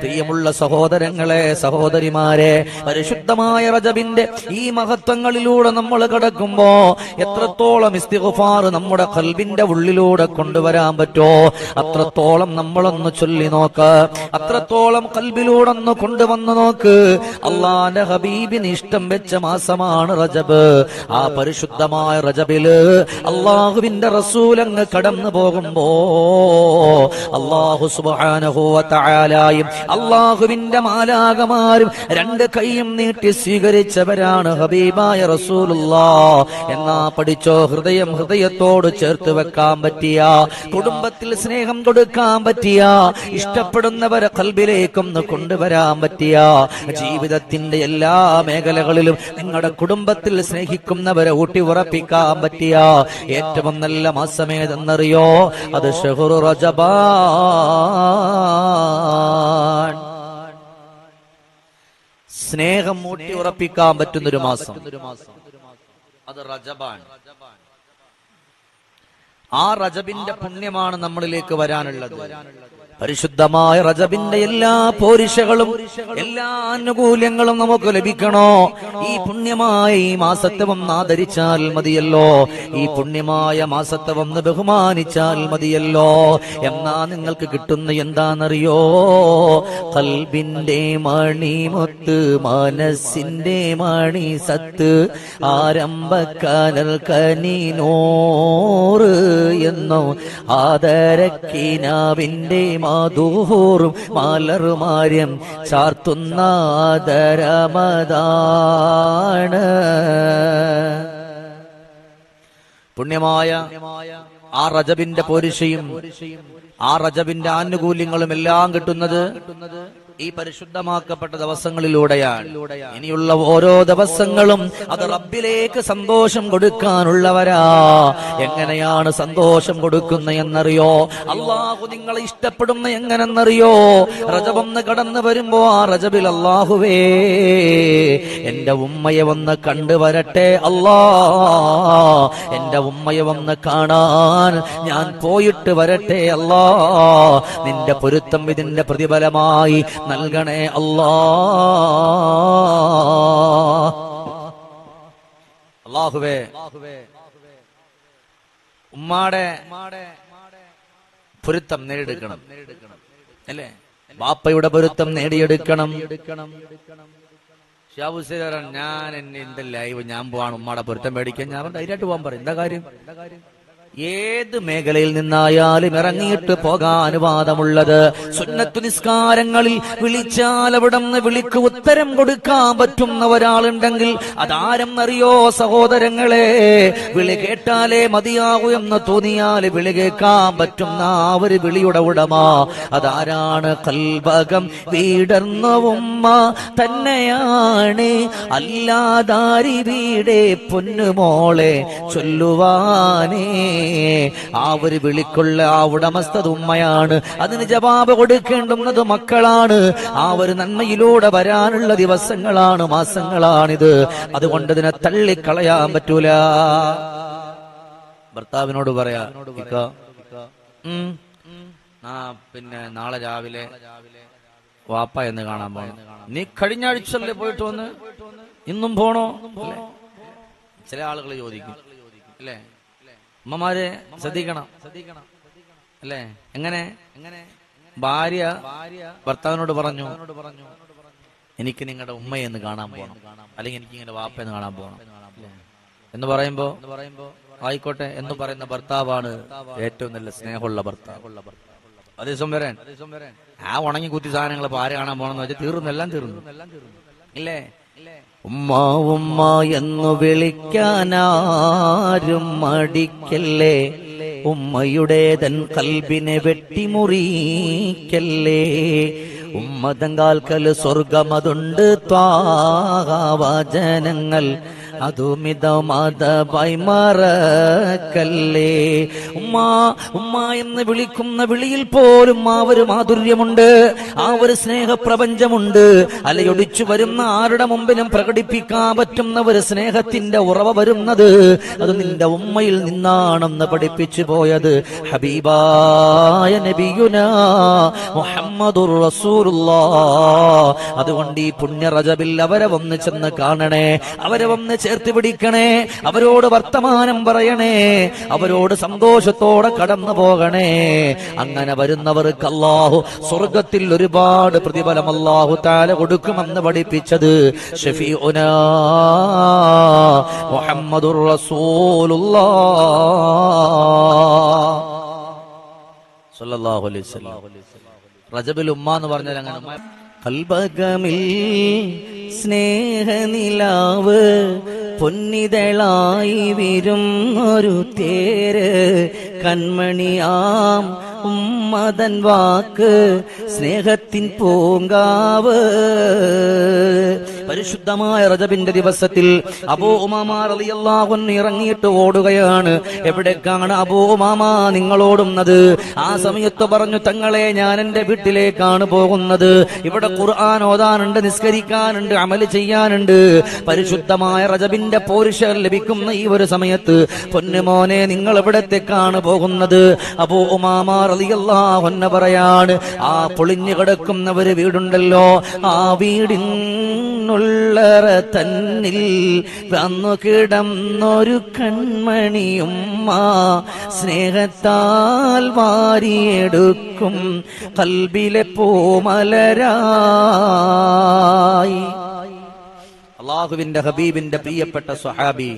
പ്രിയമുള്ള സഹോദരങ്ങളെ സഹോദരിമാരെ പരിശുദ്ധമായ റജബിന്റെ ഈ മഹത്വങ്ങളിലൂടെ നമ്മൾ കടക്കുമ്പോ എത്രത്തോളം ഇസ്തിഗ്ഫാർ നമ്മുടെ കൽബിന്റെ ഉള്ളിലൂടെ കൊണ്ടുവരാൻ പറ്റോ? അത്രത്തോളം നമ്മളൊന്ന് ചൊല്ലി നോക്ക്. അത്രത്തോളം കൽബിലൂടെ ഒന്ന് കൊണ്ടുവന്ന് നോക്ക്. അള്ളാന്റെ ഹബീബിന് ഇഷ്ടം വെച്ച മാസമാണ് റജബ്. ആ പരിശുദ്ധമായ റജബിൽ അള്ളാഹുവിന്റെ റസൂലങ്ങ് കടന്നു പോകുമ്പോ അള്ളാഹു സുബാനഹുവത്തായാലായും അള്ളാഹുവിന്റെ മാലാകമാരും രണ്ട് കൈയും നീട്ടി സ്വീകരിച്ചവരാണ് ഹബീബായ റസൂലുള്ള. എന്നാ പഠിച്ചോ ഹൃദയം ഹൃദയത്തോട് ചേർത്ത് വെക്കാൻ പറ്റിയ? കുടുംബത്തിൽ സ്നേഹം കൊടുക്കാൻ പറ്റിയ? ഇഷ്ടപ്പെടുന്നവരെ കൽബിലേക്കൊന്ന് കൊണ്ടുവരാൻ പറ്റിയ? ജീവിതത്തിന്റെ എല്ലാ മേഖലകളിലും നിങ്ങളുടെ കുടുംബത്തിൽ സ്നേഹിക്കുന്നവരെ ഊട്ടി ഉറപ്പിക്കാൻ പറ്റിയ? ഏറ്റവും നല്ല മാസമേതെന്നറിയോ അത് ഷെഹുറു റജബാൻ സ്നേഹം മൂട്ടി ഉറപ്പിക്കാൻ പറ്റുന്ന ഒരു മാസം. അത് റജബാൻ ആ റജബിന്റെ പുണ്യമാണ് നമ്മളിലേക്ക് വരാനുള്ളത്. പരിശുദ്ധമായ റജബിന്റെ എല്ലാ പോരിഷകളും എല്ലാ ആനുകൂല്യങ്ങളും നമുക്ക് ലഭിക്കണോ? ഈ പുണ്യമായ ഈ ഒന്ന് ആദരിച്ചാൽ മതിയല്ലോ. ഈ പുണ്യമായ ഒന്ന് ബഹുമാനിച്ചാൽ മതിയല്ലോ. എന്നാ നിങ്ങൾക്ക് കിട്ടുന്ന എന്താണെന്നറിയോ? കൽബിന്റെ മണിമുത്ത് മനസ്സിന്റെ മണി സത്ത് ആരംഭക്കാനൽ കനിനോറ് എന്നോ ആദരക്കിനാവിന്റെ മധൂറും മലർമാര്യം ചാർത്തുന്ന ആദരമതാണ്. പുണ്യമായ ആ റജബിന്റെ പോരിശയും ആ റജബിന്റെ ആനുകൂല്യങ്ങളും എല്ലാം കിട്ടുന്നത് ഈ പരിശുദ്ധമാക്കപ്പെട്ട ദിവസങ്ങളിലൂടെയാണ്. ഇനിയുള്ള ഓരോ ദിവസങ്ങളും അത് റബ്ബിലേക്ക് സന്തോഷം കൊടുക്കാനുള്ളവരാ. എങ്ങനെയാണ് സന്തോഷം കൊടുക്കുന്ന എന്നറിയോ? അള്ളാഹു നിങ്ങളെ ഇഷ്ടപ്പെടുന്ന എങ്ങനെന്നറിയോ? റജബൊന്ന് കടന്നു വരുമ്പോ ആ റജബിൽ അള്ളാഹുവേ എന്റെ ഉമ്മയെ വന്ന് കണ്ടുവരട്ടെ അല്ലാ എന്റെ ഉമ്മയെ വന്ന് കാണാൻ ഞാൻ പോയിട്ട് വരട്ടെ അല്ലാ നിന്റെ പൊരുത്തം ഇതിന്റെ പ്രതിഫലമായി നൽകണേ അല്ലാ. അള്ളാഹുവേ ഉമ്മാടെ പൊരുത്തം നേടിയെടുക്കണം. അല്ലേ? ബാപ്പയുടെ പൊരുത്തം നേടിയെടുക്കണം. ഞാൻ എന്നെ എന്റെ ലൈവ് ഞാൻ പോവാണ് ഉമ്മാടെ പൊരുത്തം മേടിക്കാൻ. ഞാൻ ധൈര്യമായിട്ട് പോകാൻ പറയും. എന്താ കാര്യം? ഏത് മേഖലയിൽ നിന്നായാലും ഇറങ്ങിയിട്ട് പോകാൻ അനുവാദമുള്ളത്. സുന്നത്തു നിസ്കാരങ്ങളിൽ വിളിച്ചാൽ അവിടെ നിന്ന് വിളിക്ക് ഉത്തരം കൊടുക്കാൻ പറ്റുന്ന ഒരാളുണ്ടെങ്കിൽ അറിയോ സഹോദരങ്ങളെ? വിളി കേട്ടാലേ മതിയാകൂ എന്ന് തോന്നിയാൽ വിളി കേൾക്കാൻ പറ്റുന്ന ആ ഒരു വിളിയുടെ ഉടമ അതാരാണ്? കൽഭകം വീടർന്ന ഉമ്മ തന്നെയാണ്. അല്ലാതാരി വീടേ പൊന്നുമോളെ ചൊല്ലുവാനേ. ആ ഒരു വിളിക്കുള്ള ആ ഉടമസ്ഥത ഉമ്മയാണ്. അതിന് ജവാബ് കൊടുക്കേണ്ടുന്നത് മക്കളാണ്. ആ ഒരു നന്മയിലൂടെ വരാനുള്ള ദിവസങ്ങളാണ് മാസങ്ങളാണിത്. അതുകൊണ്ട് ഇതിനെ തള്ളിക്കളയാൻ പറ്റൂല. ഭർത്താവിനോട് പറയാ പിന്നെ നാളെ രാവിലെ വാപ്പ എന്ന് കാണാൻ പോകണം നീ കഴിഞ്ഞ ആഴ്ചല്ലേ പോയിട്ട് വന്ന്? ഇന്നും പോണോ? ചില ആളുകൾ ചോദിക്കും. അല്ലേ? അമ്മമാരെ ശ്രദ്ധിക്കണം. അല്ലേ? എങ്ങനെ? എങ്ങനെ ഭാര്യ ഭർത്താവിനോട് പറഞ്ഞു എനിക്ക് നിങ്ങളുടെ ഉമ്മയെന്ന് കാണാൻ പോകണം അല്ലെങ്കിൽ എനിക്ക് നിങ്ങളുടെ വാപ്പയെന്ന് കാണാൻ പോകണം എന്ന് പറയുമ്പോ ആയിക്കോട്ടെ എന്ന് പറയുന്ന ഭർത്താവാണ് ഏറ്റവും നല്ല സ്നേഹമുള്ള ഭർത്താവ്. അതേസം വരാൻ ആ ഉണങ്ങി കുത്തി സാധനങ്ങൾ ഇപ്പൊ ആര് കാണാൻ പോണെന്ന് വെച്ചാൽ തീർന്നു എല്ലാം തീർന്നു. ഇല്ലേ? ഉമ്മ ഉമ്മ എന്ന് വിളിക്കാനാരും മടിക്കല്ലേ? ഉമ്മയുടെ തൻ കൽബിനെ വെട്ടിമുറിക്കല്ലേ? ഉമ്മതങ്കാൽക്കൽ സ്വർഗമതുണ്ട് അതുമിതമതമായി മറക്കല്ലേ ഉമ്മ ഉമ്മ എന്ന് വിളിക്കുന്ന വിളിയിൽ പോലും ആ ഒരു മാധുര്യമുണ്ട് ആ ഒരു സ്നേഹപ്രപഞ്ചമുണ്ട്. അലയൊടിച്ചു വരുന്ന ആരുടെ മുമ്പിലും പ്രകടിപ്പിക്കാൻ പറ്റുന്ന ഒരു സ്നേഹത്തിന്റെ ഉറവ വരുന്നത് അത് നിന്റെ ഉമ്മയിൽ നിന്നാണെന്ന് പഠിപ്പിച്ചു പോയത്. ഹബീബായ അതുകൊണ്ട് ഈ പുണ്യ റജബിൽ അവരെ വന്ന് ചെന്ന് കാണണേ. അവരെ വന്ന് ചേർത്ത് പിടിക്കണേ. അവരോട് വർത്തമാനം പറയണേ. അവരോട് സന്തോഷത്തോടെ കടന്നു പോകണേ. അങ്ങനെ വരുന്നവർക്ക് അല്ലാഹു സ്വർഗത്തിൽ ഒരുപാട് പ്രതിഫലം അല്ലാഹു താല കൊടുക്കുമെന്ന് പഠിപ്പിച്ചത് മുഹമ്മദുർ റസൂലുള്ളാഹ് സല്ലല്ലാഹു അലൈഹി വസല്ലം. റജബിൽ ഉമ്മ എന്ന് പറഞ്ഞാൽ അങ്ങനെ കൽബകമിൽ സ്നേഹനിലാവ് പൊന്നിതളായി വിരും ഒരു തേര് കൺമണിയാം ഉമ്മതൻ വാക്ക് സ്നേഹത്തിൻ പൂങ്കാവ് പരിശുദ്ധമായ റജബിന്റെ ദിവസത്തിൽ അബൂ ഉമാമാ റളിയല്ലാഹു അൻഹു ഇറങ്ങിയിട്ട് ഓടുകയാണ്. എവിടേക്കാണ് അബൂ ഉമാമ നിങ്ങളോടുന്നത് ആ സമയത്ത് പറഞ്ഞു തങ്ങളെ ഞാൻ എന്റെ വീട്ടിലേക്കാണ് പോകുന്നത്. ഇവിടെ ഖുർആൻ ഓതാനുണ്ട് നിസ്കരിക്കാനുണ്ട് അമൽ ചെയ്യാനുണ്ട്. പരിശുദ്ധമായ റജബിന്റെ പോരുഷ ലഭിക്കുന്ന ഈ ഒരു സമയത്ത് പൊന്നുമോനെ നിങ്ങൾ എവിടത്തേക്കാണ് പോകുന്നത്? അബൂ ഉമാമ പറയാണ് ആ പൊളിഞ്ഞു കിടക്കുന്ന ഒരു വീടുണ്ടല്ലോ. ആ വീടിനുള്ളറ തന്നിൽ വന്നു കിടന്നൊരു കൺമണിയുമ്മ. സ്നേഹത്താൽ വാരിയെടുക്കും കൽബിലെ പൂമലരായി. അള്ളാഹുവിന്റെ ഹബീബിന്റെ പ്രിയപ്പെട്ട സ്വഹാബി.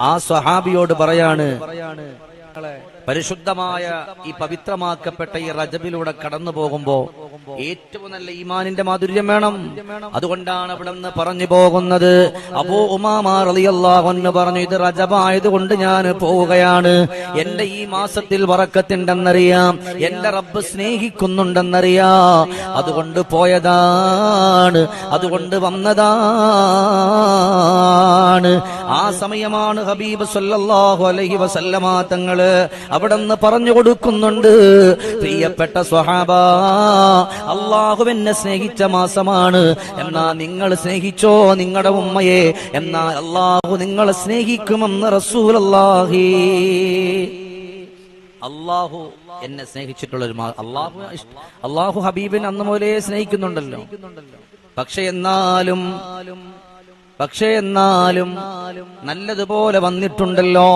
ആ സ്വഹാബിയോട് പറയാണ് പരിശുദ്ധമായ ഈ പവിത്രമാക്കപ്പെട്ട ഈ റജബിലൂടെ കടന്നു പോകുമ്പോ ഏറ്റവും നല്ല ഈമാനിന്റെ മാധുര്യം വേണം. അതുകൊണ്ടാണ് അവിടെ നിന്ന് പറഞ്ഞു പോകുന്നത്. അപ്പോ ഉമാമാറിയല്ലാഹൊന്ന് പറഞ്ഞു ഇത് റജബായതുകൊണ്ട് ഞാൻ പോവുകയാണ്. എന്റെ ഈ മാസത്തിൽ വറക്കത്തുണ്ടെന്നറിയാം. എന്റെ റബ്ബ് സ്നേഹിക്കുന്നുണ്ടെന്നറിയാ. അതുകൊണ്ട് പോയതാണ്. അതുകൊണ്ട് വന്നതാണ്. ആ സമയമാണ് ഹബീബ് സല്ലാഹു അലഹി വസല്ലമ തങ്ങൾ അവിടെ നിന്ന് പറഞ്ഞു കൊടുക്കുന്നുണ്ട്. പ്രിയപ്പെട്ട സ്വഹാബ അള്ളാഹു എന്നെ സ്നേഹിച്ച മാസമാണ്. എന്നാ നിങ്ങൾ സ്നേഹിച്ചോ നിങ്ങളുടെ ഉമ്മയെ? എന്നാ അള്ളാഹു നിങ്ങളെ സ്നേഹിക്കുമെന്ന് റസൂൽ അള്ളാഹി അള്ളാഹു എന്നെ സ്നേഹിച്ചിട്ടുള്ള ഒരു അള്ളാഹു അള്ളാഹു ഹബീബിൻ അന്ന് മുതലേ സ്നേഹിക്കുന്നുണ്ടല്ലോ. പക്ഷെ എന്നാലും പക്ഷേ എന്നാലും നല്ലതുപോലെ വന്നിട്ടുണ്ടല്ലോ.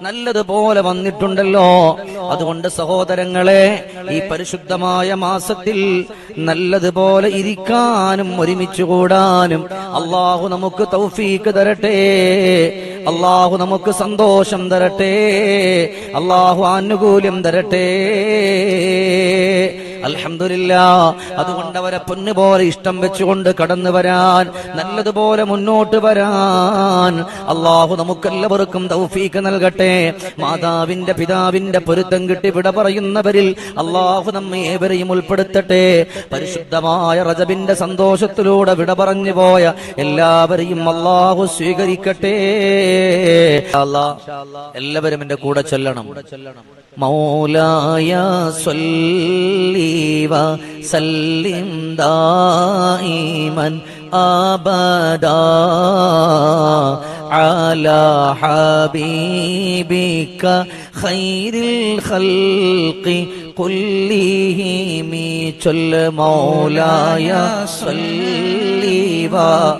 നല്ലതുപോലെ വന്നിട്ടുണ്ടല്ലോ. അതുകൊണ്ട് സഹോദരങ്ങളെ ഈ പരിശുദ്ധമായ മാസത്തിൽ നല്ലതുപോലെ ഇരിക്കാനും ഒരുമിച്ച് കൂടാനും അള്ളാഹു നമുക്ക് തൗഫീക്ക് തരട്ടെ. അള്ളാഹു നമുക്ക് സന്തോഷം തരട്ടെ. അള്ളാഹു ആനുകൂല്യം തരട്ടെ. അൽഹംദുലില്ല അതുകൊണ്ട് അവരെ പൊന്നുപോലെ ഇഷ്ടം വെച്ചുകൊണ്ട് കടന്നു വരാൻ നല്ലതുപോലെ മുന്നോട്ട് വരാൻ. അള്ളാഹു നമുക്കെല്ലാവർക്കും തൗഫീക്ക് നൽകട്ടെ. മാതാവിന്റെ പിതാവിന്റെ പൊരുത്തം കിട്ടി വിട പറയുന്നവരിൽ അള്ളാഹു നമ്മെ ഏവരെയും ഉൾപ്പെടുത്തട്ടെ. പരിശുദ്ധമായ റജബിന്റെ സന്തോഷത്തിലൂടെ വിട പറഞ്ഞു പോയ എല്ലാവരെയും അള്ളാഹു സ്വീകരിക്കട്ടെ. എല്ലാവരും എന്റെ കൂടെ ചെല്ലണം. مولاي صلي وسلم دائما ابدا على حبيبك خير الخلق كلهم. جل مولاي صلي سلم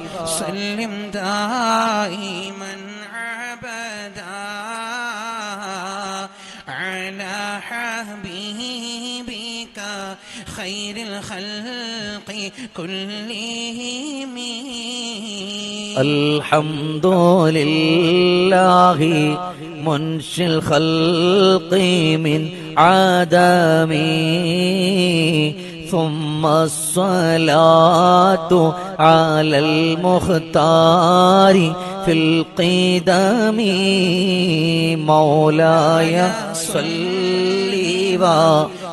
كلهم الحمد لله منشي الخلق من عدم ثم الصلاة على المختار في القدم. مولاي صلي سلم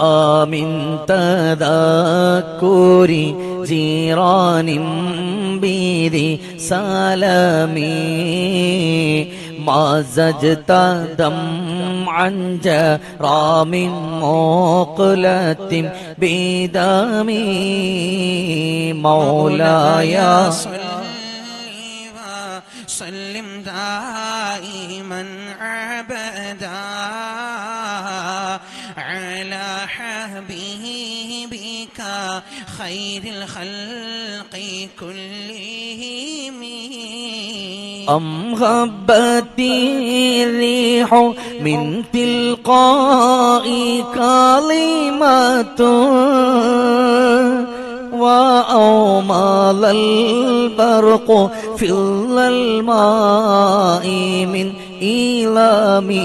آمن تذكر جيران بذي سلامي ما زجت دمعا جرام مقلة بدمي مولاي صل خير الخلق كلهم. أم هبت الريح من تلقاء كلمة وأومض البرق في الماء من إيلامي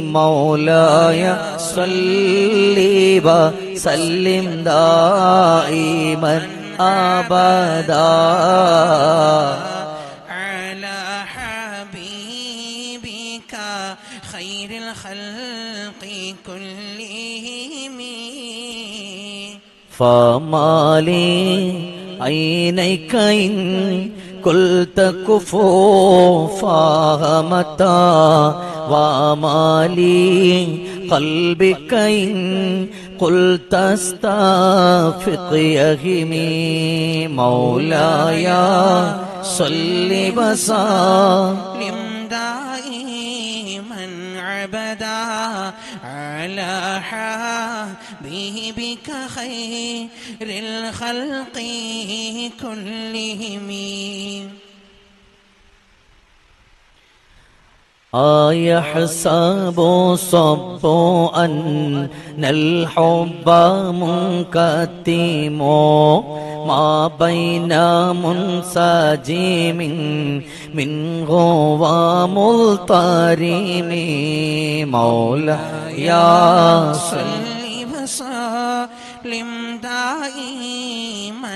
مولاي صل وسلم دائما أبدا. على حبيبك خير الخلق كلهم. فما لي عينيك إن قلت كفوا فهمتا وما لي قلبك إن قلت استافق يهمي مولاي صل وسلم لم دائما عبدا على حبيبك خير الخلق كلهم. أيحسب صب أن الحب منكتم ما بين منسجم منه وملترم مولاي صل وسلم دائما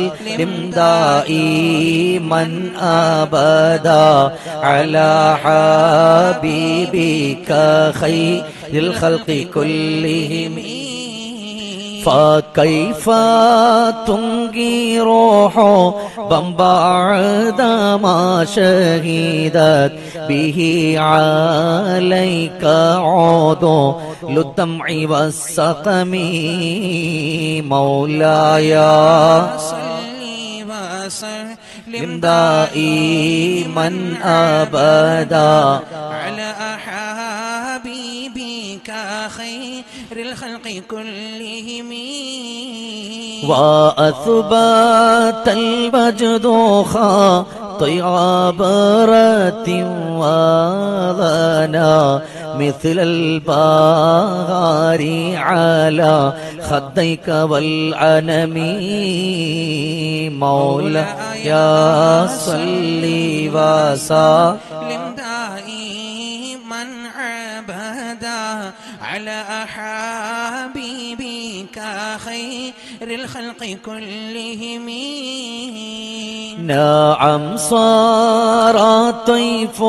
دائما ابدا على حبيبك خير الخلق كلهم فكيف تنجي روح بعد ما شهدت به عليك عود للدمع والسقم مولاي وسلم دائما أبدا. على حبيبك خير الخلق كلهم. وأثبت المجد خاطئ عبرة وظنا مثل البهار على خديك والعنم. مولاي صل وسلم. لم دائما عبدا على خير الخلق كلهم. نعم صار الطيف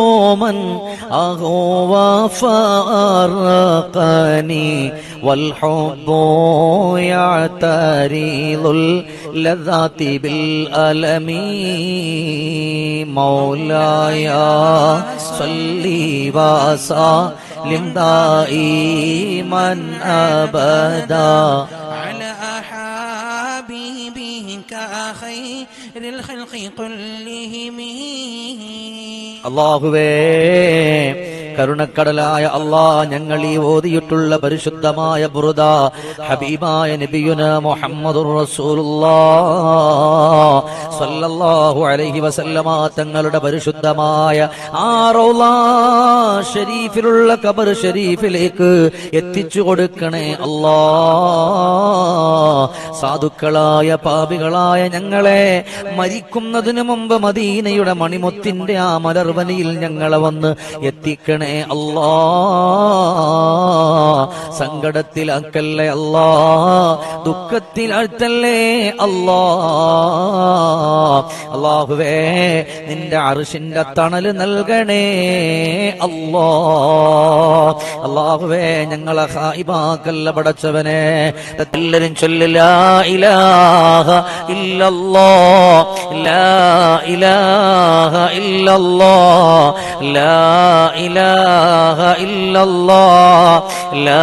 من أغوى فأرقني والحب يعترض اللذات بالألم. مولاي صل وسلم دائما أبدا. حبيبك خير الخلق كلهم അള്ളാഹുവേ കരുണക്കടലായ അള്ളാ ഞങ്ങൾ ഈ ഓതിയിട്ടുള്ള പരിശുദ്ധമായ ബുറുദ ഹബീബായ നബിയുന സല്ലല്ലാഹു അലൈഹി വസല്ലമ തങ്ങളുടെ പരിശുദ്ധമായ ആ ഷരീഫിലുള്ള കബർ ഷരീഫിലേക്ക് എത്തിച്ചു കൊടുക്കണേ അല്ലാ സാധുക്കളായ പാപികളായ ഞങ്ങളെ മരിക്കുന്നതിനു മുമ്പ് മദീനയുടെ മണിമുത്തിന്റെ ആ മലർവനിയിൽ ഞങ്ങളെ വന്ന് എത്തിക്കണേ Allah. സങ്കടത്തിലാക്കല്ലേ അല്ലാ? ദുഃഖത്തിലാഴ്ത്തല്ലേ അല്ലാ? അള്ളാഹുവേ നിന്റെ അറിഷിന്റെ തണൽ നൽകണേ അല്ലാ. അള്ളാഹുവേ ഞങ്ങളെ ഹായിബാക്കല്ല പടച്ചവനെ. എല്ലാരും ചൊല്ലില്ല ഇലാഹ ഇല്ലല്ലോ. ലാ ഇലാഹ ഇല്ലല്ലോ. ലാ ഇലാഹ ഇല്ലല്ലോ. ലാ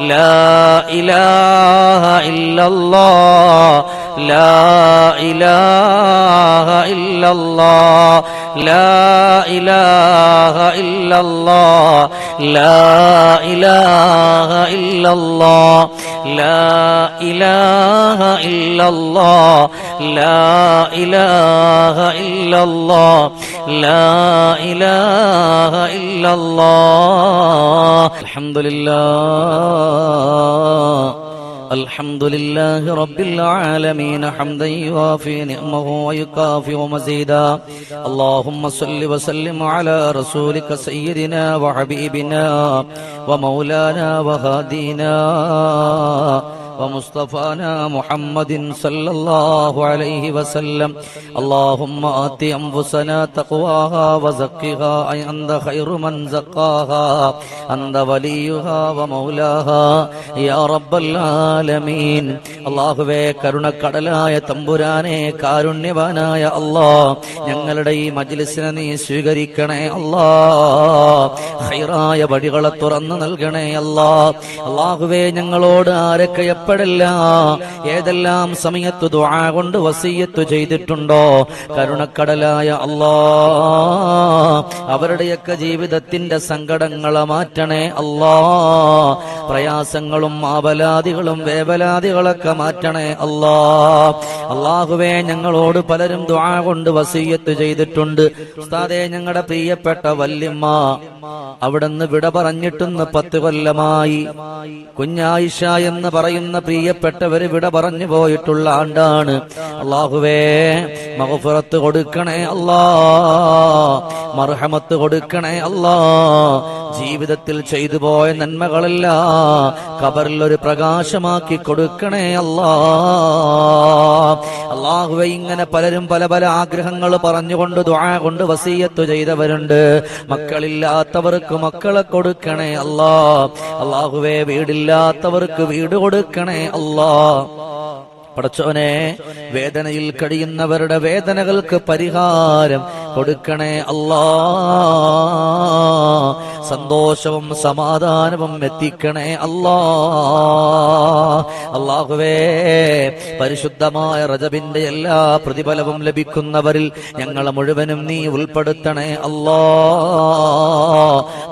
لا إله إلا الله لا إله إلا الله. لا إله إلا الله. لا إله إلا الله. لا إله إلا الله. لا إله إلا الله. الحمد لله. الحمد لله رب العالمين حمدا يوافي نعمه ويكافئ مزيدا. اللهم صل وسلم على رسولك سيدنا وحبيبنا ومولانا وهادينا ومصطفانا محمد صلى الله عليه وسلم اللهم آت أنفسنا تقواها وزكها أي أنت خير من زكاها أنت وليها ومولاها يا رب العالمين അള്ളാഹുവേ കരുണക്കടലായ തമ്പുരാനെ കാരുണ്യവാനായ അല്ലാ ഞങ്ങളുടെ ഈ മജ്ലിസിനെ നീ സ്വീകരിക്കണേ അല്ലാ ഹൈറായ വഴികളെ തുറന്നു നൽകണേ അല്ലാ അള്ളാഹുവേ ഞങ്ങളോട് ആരൊക്കെ എപ്പോഴല്ല ഏതെല്ലാം സമയത്ത് ദുആ കൊണ്ട് വസീയത്ത് ചെയ്തിട്ടുണ്ടോ? കരുണക്കടലായ അല്ലാ അവരുടെയൊക്കെ ജീവിതത്തിന്റെ സങ്കടങ്ങളെ മാറ്റണേ അല്ലാ. പ്രയാസങ്ങളും ആവലാദികളും വേവലാദികളൊക്കെ മാറ്റണേ അല്ലാ. അള്ളാഹുവേ ഞങ്ങളോട് പലരും ദുആ കൊണ്ട് വസീയത്ത് ചെയ്തിട്ടുണ്ട്. ഉസ്താദേ ഞങ്ങളുടെ പ്രിയപ്പെട്ട വല്യമ്മ അവിടുന്ന് വിട പറഞ്ഞിട്ടുന്ന് പത്ത് കൊല്ലമായി. കുഞ്ഞായിഷ എന്ന് പറയുന്ന പ്രിയപ്പെട്ടവര് വിട പറഞ്ഞു പോയിട്ടുള്ള ആണ്ടാണ്. അള്ളാഹുവേ മഹഫുറത്ത് കൊടുക്കണേ അല്ലാ. മർഹമത്ത് കൊടുക്കണേ അല്ലാ. ജീവിതത്തിൽ ചെയ്തു പോയ നന്മകളല്ല കബറിൽ ഒരു പ്രകാശമാക്കി കൊടുക്കണേ അല്ലാ. അള്ളാഹുവെ ഇങ്ങനെ പലരും പല പല ആഗ്രഹങ്ങൾ പറഞ്ഞുകൊണ്ട് ദുആ കൊണ്ട് വസീയത്ത് ചെയ്തവരുണ്ട്. മക്കളില്ലാത്തവർക്ക് മക്കളെ കൊടുക്കണേ അല്ലാ. അള്ളാഹുവെ വീടില്ലാത്തവർക്ക് വീട് കൊടുക്കണേ അല്ലാ. പടച്ചോനെ വേദനയിൽ കഴിയുന്നവരുടെ വേദനകൾക്ക് പരിഹാരം കൊടുക്കണേ അല്ലാ. സന്തോഷവും സമാധാനവും എത്തിക്കണേ അല്ലാ. അള്ളാഹുവേ പരിശുദ്ധമായ റജബിന്റെ എല്ലാ പ്രതിഫലവും ലഭിക്കുന്നവരിൽ ഞങ്ങളെ മുഴുവനും നീ ഉൾപ്പെടുത്തണേ അല്ലാ.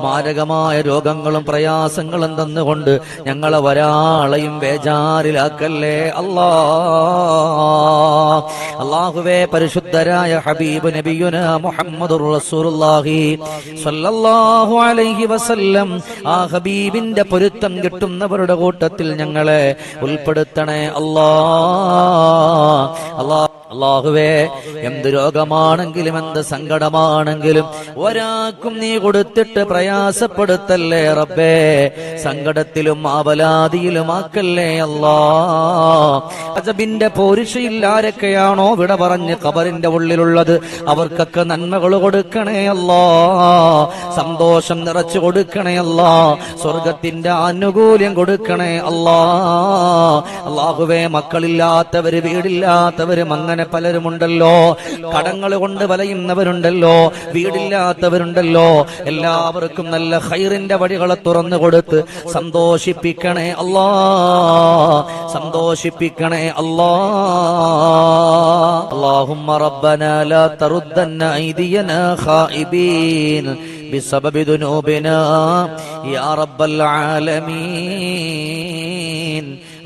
മാരകമായ രോഗങ്ങളും പ്രയാസങ്ങളും തന്നുകൊണ്ട് ഞങ്ങളെ ഒരാളെയും ബേജാറിലാക്കല്ലേ അല്ലാ. അള്ളാഹുവേ പരിശുദ്ധരായ ഹബീബ് നബിയുന മുഹമ്മദ് റസൂലുള്ളാഹി സ്വല്ലല്ലാഹു വസല്ലം ആ ഹബീബിന്റെ പൊരുത്തം കിട്ടുന്നവരുടെ കൂട്ടത്തിൽ ഞങ്ങളെ ഉൾപ്പെടുത്തണേ. അല്ലാ അല്ലാ. അള്ളാഹുവേ എന്ത് രോഗമാണെങ്കിലും എന്ത് സങ്കടമാണെങ്കിലും ഒരാൾക്കും നീ കൊടുത്തിട്ട് പ്രയാസപ്പെടുത്തല്ലേ റബ്ബേ? സങ്കടത്തിലും ആവലാതിയിലും ആക്കല്ലേ അല്ലാ? അജബിന്റെ പോരിഷയിൽ ആരൊക്കെയാണോ വിട പറഞ്ഞ് കബറിന്റെ ഉള്ളിലുള്ളത്? അവർക്കൊക്കെ നന്മകൾ കൊടുക്കണേ അല്ലാ. സന്തോഷം നിറച്ചു കൊടുക്കണേ അല്ലാ. സ്വർഗത്തിന്റെ ആനുകൂല്യം കൊടുക്കണേ അല്ലാ. അള്ളാഹുവേ മക്കളില്ലാത്തവര് വീടില്ലാത്തവരും അങ്ങനെ പലരുമുണ്ടല്ലോ കടങ്ങൾ കൊണ്ട് വലയുന്നവരുണ്ടല്ലോ വീടില്ലാത്തവരുണ്ടല്ലോ എല്ലാവർക്കും നല്ല ഹൈറിന്റെ വഴികളെ തുറന്നു കൊടുത്ത് സന്തോഷിപ്പിക്കണേ അല്ലാ സന്തോഷിപ്പിക്കണേ അല്ലാ اللهم ربنا لا تردن أيدينا خائبين بسبب ذنوبنا يا رب العالمين